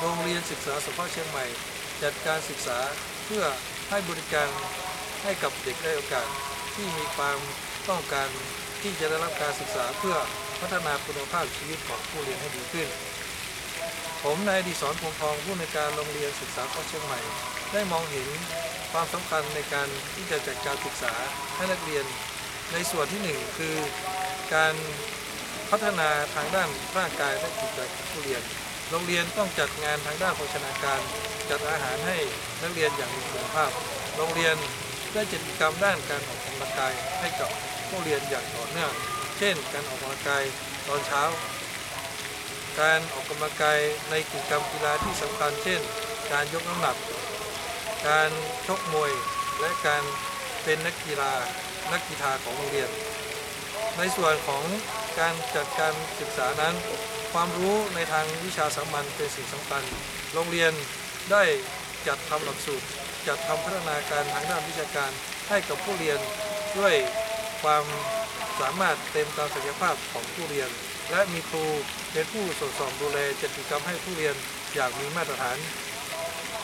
โรงเรียนศึกษาสงเคราะห์เชียงใหม่ จัดการศึกษาเพื่อให้บริการให้กับเด็กได้โอกาสที่มีความต้องการที่จะได้รับการศึกษาเพื่อพัฒนาคุณภาพชีวิตของผู้เรียนให้ดีขึ้น ผมนายดิศรพงทองผู้ในการโรงเรียนศึกษาข้อเชียงใหม่ ได้มองเห็นความสำคัญในการที่จะจัดการศึกษาให้นักเรียน ในส่วนที่หนึ่งคือการพัฒนาทางด้านร่างกายและจิตใจของผู้เรียน โรงเรียนต้องจัดงานทางด้านโภชนาการ จัดอาหารให้นักเรียนอย่างมีคุณภาพ โรงเรียนได้จัดกิจกรรมด้านการออกกำลังกายให้กับผู้เรียนอย่างต่อเนื่อง เช่น การออกกำลังกายตอนเช้า การออกกำลังกายในกิจกรรมกีฬาที่สำคัญ เช่น การยกน้ำหนัก การชกมวย และการเป็นนักกีฬานักกีฬาของโรงเรียน ในส่วนของ การจัดการศึกษานั้น ความรู้ในทางวิชาสามัญเป็นสิ่งสำคัญ โรงเรียนได้จัดทำหลักสูตร จัดทำพัฒนาการทางด้านวิชาการให้กับผู้เรียนด้วยความสามารถเต็มตามศักยภาพของผู้เรียน และมีครูเป็นผู้สอดส่องดูแลจัดกิจกรรมให้ผู้เรียนอย่างมีมาตรฐาน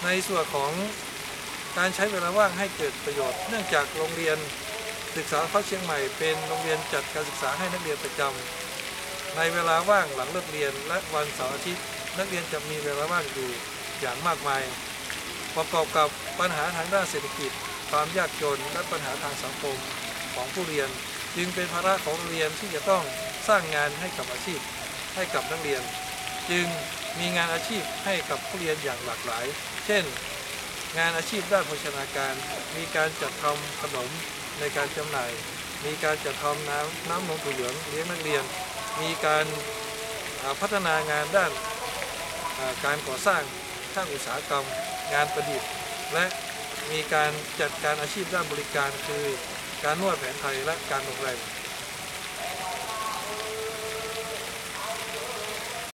ในส่วนของการใช้เวลาว่างให้เกิดประโยชน์ เนื่องจากโรงเรียน ศึกษาเข้าเชียงใหม่เป็นโรงเรียนจัดการศึกษาให้นักเรียนประจำในเวลาว่างหลังเลิกเรียนและวันเสาร์อาทิตย์ นักเรียนจะมีเวลาว่างอยู่อย่างมากมาย ประกอบกับปัญหาทางด้านเศรษฐกิจ ความยากจนและปัญหาทางสังคมของผู้เรียน จึงเป็นภาระของโรงเรียนที่จะต้องสร้างงานให้กับอาชีพให้กับนักเรียน จึงมีงานอาชีพให้กับผู้เรียนอย่างหลากหลาย เช่น งานอาชีพด้านโภชนาการ มีการจัดทำขนม ในการจำหน่าย มีการจัดทำน้ำน้ำนมถั่วเหลืองเลี้ยงนักเรียน มีการพัฒนางานด้านการก่อสร้างช่างอุตสาหกรรม งานประดิษฐ์ และมีการจัดการอาชีพด้านบริการคือการนวดแผนไทยและการโรงแรม